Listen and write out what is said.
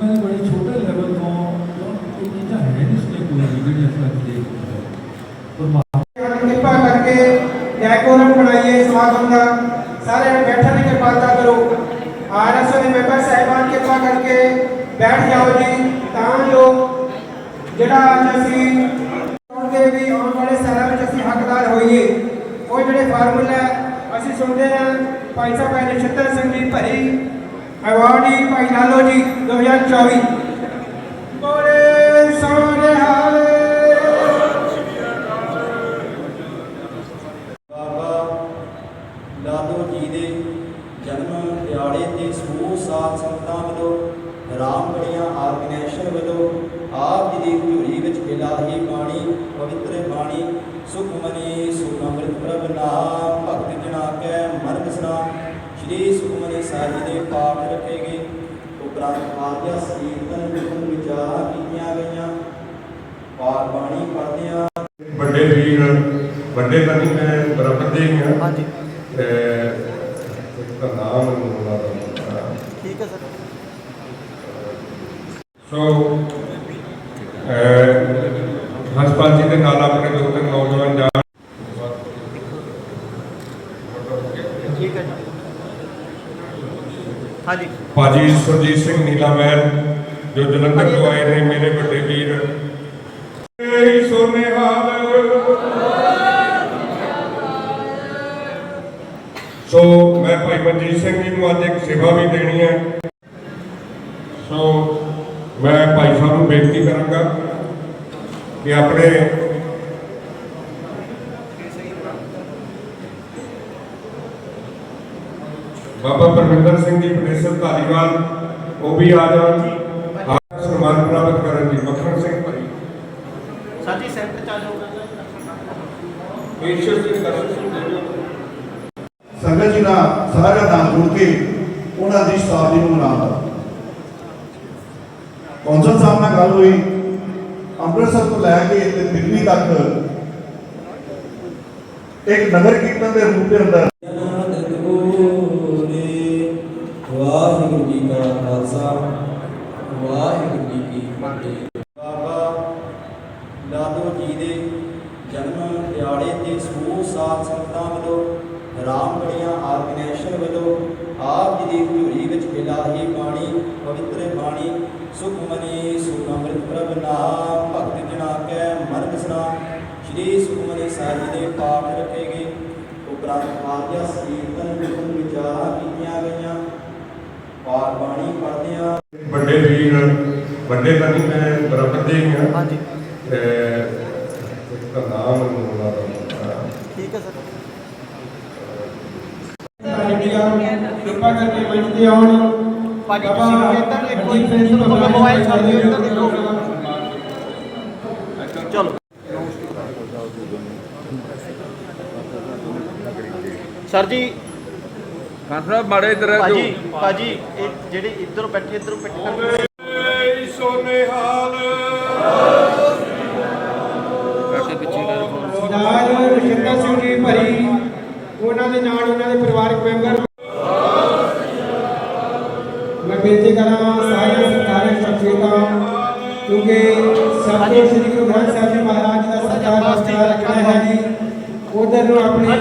ਮੈਂ ਬੜੇ ਛੋਟੇ ਲੈਵਲ ਤੋਂ ਜੋ ਇਹ ਚੀਜ਼ਾਂ ਹੈ ਨਹੀਂ ਸੁਣੇ ਕੋਈ ਵੀ ਜਿਹੜੀ ਅਸੀਂ ਅੱਜ ਦੇਖਦੇ ਹਾਂ ਪਰ ਕਿਰਪਾ ਕਰਕੇ ਡੈਕੋਰਮ ਬਣਾਈਏ ਸਮਾਗਮ ਦਾ ਸਾਰੇ ਬੈਠਣ ਦੀ ਕਿਰਪਾਲਤਾ ਕਰੋ ਆਰਐਸਓ ਦੇ ਮੈਂਬਰ ਸਾਹਿਬਾਨ ਕਿਰਪਾ ਕਰਕੇ ਬੈਠ ਜਾਓ ਜੀ ਤਾਂ ਜੋ ਜਿਹੜਾ ਅੱਜ ਅਸੀਂ ਸੁਣਦੇ ਵੀ ਆਉਣ ਵਾਲੇ ਸਾਲਾਂ ਵਿੱਚ ਅਸੀਂ ਹੱਕਦਾਰ ਹੋਈਏ ਉਹ ਜਿਹੜੇ ਫਾਰਮੂਲਾ ਅਸੀਂ ਸੁਣਦੇ ਹਾਂ ਭਾਈ ਸਾਹਿਬ ਭਾਈ ਨਛੱਤਰ ਸਿੰਘ ਜੀ ਭਰੀ ਅਵਾਰਡੀ ਭਾਈ ਲਾਲੋ ਜੀ 2024 ਬੋਲੇ ਸੋਹਣੇ ਹਾਲੇ ਬਾਬਾ ਲਾਲੋ ਜੀ ਦੇ ਜਨਮ ਦਿਹਾੜੇ ਤੇ ਸਮੂਹ ਸਾਥ ਸੰਗਤਾਂ ਵੱਲੋਂ ਰਾਮਗੜੀਆਂ ਆਰਗੇਨਾਈਜੇਸ਼ਨ ਵੱਲੋਂ, ਆਪ ਜੀ ਦੀ ਧੂਰੀ ਵਿੱਚ ਇਲਾਹੀ ਬਾਣੀ, ਪਵਿੱਤਰ ਬਾਣੀ, ਸੁਖਮਨੀ ਸ਼੍ਰੀ ਸੁਖਮਨੀ ਸਾਹਿਬ ਜੀ ਦੇ ਪਾਠ ਰੱਖੇ ਗਏ। ਉਪਰੰਤ ਆਦਿਆ ਕੀਰਤਨ ਵਿਚਾਰ ਵਿਚਾਰਾਂ ਕੀਤੀਆਂ ਗਈਆਂ। ਪਾਠ ਬਾਣੀ ਪੜ੍ਹਦਿਆਂ ਵੱਡੇ ਵੀਰ ਵੱਡੇ ਤਾਂ ਨਹੀਂ ਮੈਂ ਬਰਾਬਰ ਦੇ ਹੀ ਹਾਂ। ਹਾਂਜੀ। ਦਾ ਨਾਮ ਦਾ ਠੀਕ ਹੈ ਸਰ। ਸੋ ਹਸਪਤਾਲ ਜੀ ਦੇ ਨਾਲ ਆਪਣੇ ਦੋ ਤਿੰਨ ਨੌਜਵਾਨ ਜਾ ਠੀਕ ਹੈ ਜੀ ਹਾਂਜੀ। ਭਾਜੀ ਸੁਰਜੀਤ ਸਿੰਘ ਨੀਲਾ ਮਹਿਲ, ਜੋ ਜਲੰਧਰ ਤੋਂ ਆਏ ਨੇ ਮੇਰੇ ਵੱਡੇ ਵੀਰ। ਏ ਸੋਨੇ ਸੋ ਮੈਂ ਭਾਈ ਮਨਜੀਤ ਸਿੰਘ ਜੀ ਨੂੰ ਅੱਜ ਇੱਕ ਸੇਵਾ ਵੀ ਦੇਣੀ ਹੈ। ਸੋ ਮੈਂ ਭਾਈ ਸਾਹਿਬ ਨੂੰ ਬੇਨਤੀ ਕਰਾਂਗਾ ਕਿ ਆਪਣੇ ਬਾਬਾ ਪਰਮਿੰਦਰ ਸਿੰਘ ਜੀ ਪ੍ਰੋਫੈਸਰ ਧਾਲੀਵਾਲ ਉਹ ਵੀ ਆ ਜਾਣ ਆਪ ਸਨਮਾਨ ਪ੍ਰਾਪਤ ਕਰਨ ਜੀ ਮੱਖਣ ਸਿੰਘ ਭਾਈ। ਸਰ ਜੀ ਸੈਂਟਰ ਚ ਆ ਜਾਓ। ਈਸ਼ਵਰ ਸਿੰਘ ਦਰਸ਼ਨ ਸਿੰਘ ਜੀ ਸੰਗਤ ਜੀ ਨਾਲ ਸਾਰਿਆਂ ਨਾਲ ਜੁੜ ਕੇ ਉਹਨਾਂ ਦੀ ਸ਼ਤਾਬਦੀ ਨੂੰ ਮਨਾਉਂਦਾ। ਕੌਂਸਲ ਸਾਹਿਬ ਨਾਲ ਗੱਲ ਹੋਈ। ਅੰਮ੍ਰਿਤਸਰ ਤੋਂ ਲੈ ਕੇ ਤੇ ਦਿੱਲੀ ਤੱਕ ਇੱਕ ਨਗਰ ਕੀਰਤਨ ਦੇ ਰੂਪ ਦੇ ਅੰਦਰ ਵਾਹਿਗੁਰੂ ਜੀ ਕਾ ਖਾਲਸਾ, ਵਾਹਿਗੁਰੂ ਜੀ ਕੀ ਫਤਿਹ। ਬਾਬਾ ਲਾਲੋ ਜੀ ਦੇ ਜਨਮ ਦਿਹਾੜੇ ਤੇ ਸਮੂਹ ਸਾਧ ਸੰਗਤਾਂ ਵੱਲੋਂ ਰਾਮਗੜੀਆਂ ਆਰਗੇਨਾਈਜੇਸ਼ਨ ਵੱਲੋਂ ਆਪ ਜੀ ਦੀ ਹਜ਼ੂਰੀ ਵਿੱਚ ਇਲਾਹੀ ਬਾਣੀ, ਪਵਿੱਤਰ ਬਾਣੀ, ਸੁਖਮਨੀ ਸੁਖਮ੍ਰਿਤ ਪ੍ਰਭ ਨਾਮ, ਭਗਤ ਜਨਾ ਕੈ ਮਨ ਵਿਸਰਾਮ ਸ਼੍ਰੀ ਸੁਖਮਨੀ ਸਾਹਿਬ ਜੀ ਦੇ ਪਾਠ ਰੱਖੇ ਗਏ। ਉਪਰੰਤ ਆਦਿਆ ਕੀਰਤਨ ਵਿਚਾਰ ਵਿਚਾਰਾਂ ਕੀਤੀਆਂ ਗਈਆਂ ਪਾਠ ਬਾਣੀ ਪੜ੍ਹਦਿਆਂ ਵੱਡੇ ਵੀਰ ਵੱਡੇ ਨਹੀਂ ਮੈਂ ਬਰਾਬਰ ਦੇ ਹੀ ਹਾਂ ਹਾਂਜੀ ਦਾ ਨਾਮ ਮੈਨੂੰ ਉਹਨਾਂ ਦਾ ਠੀਕ ਹੈ ਸਰ। ਇੰਡੀਆ ਕਿਰਪਾ ਕਰਕੇ ਮੰਚ ਤੇ ਆਉਣ ਭਾਜੀ ਤੁਸੀਂ ਇੱਧਰ ਦੇਖੋ ਜੀ ਮੋਬਾਈਲ ਛੱਡ ਦਿਓ ਇੱਧਰ ਦੇਖੋ। ਚਲੋ। ਸਰ ਜੀ। ਕਾਂਸਰਾ ਮਾੜੇ ਇਧਰ ਭਾਜੀ ਭਾਜੀ ਇਹ ਜਿਹੜੇ ਇੱਧਰੋਂ ਬੈਠੇ ਇੱਧਰੋਂ ਬੈਠੇ। ਕਰਕੇ ਏ ਸੋਨੇ ਹਾਲ ਸਰਦਾਰ ਨਛੱਤਰ ਸਿੰਘ ਜੀ ਭਰੀ ਉਹਨਾਂ ਦੇ ਨਾਲ ਉਹਨਾਂ ਦੇ ਪਰਿਵਾਰਕ ਮੈਂਬਰ। ਮੈਂ ਬੇਨਤੀ ਕਰਾਂ ਸਾਰੀਆਂ ਸਰਕਾਰੀ ਸ਼ਖਸੀਅਤਾਂ ਕਿਉਂਕਿ ਸਤਿਗੁਰੂ ਸ੍ਰੀ ਗੁਰੂ ਗ੍ਰੰਥ ਸਾਹਿਬ ਜੀ ਮਹਾਰਾਜ ਦਾ ਸਰਕਾਰ ਵਾਸਤੇ ਰੱਖਣਾ ਹੈ ਜੀ ਉਧਰ ਨੂੰ ਆਪਣੀ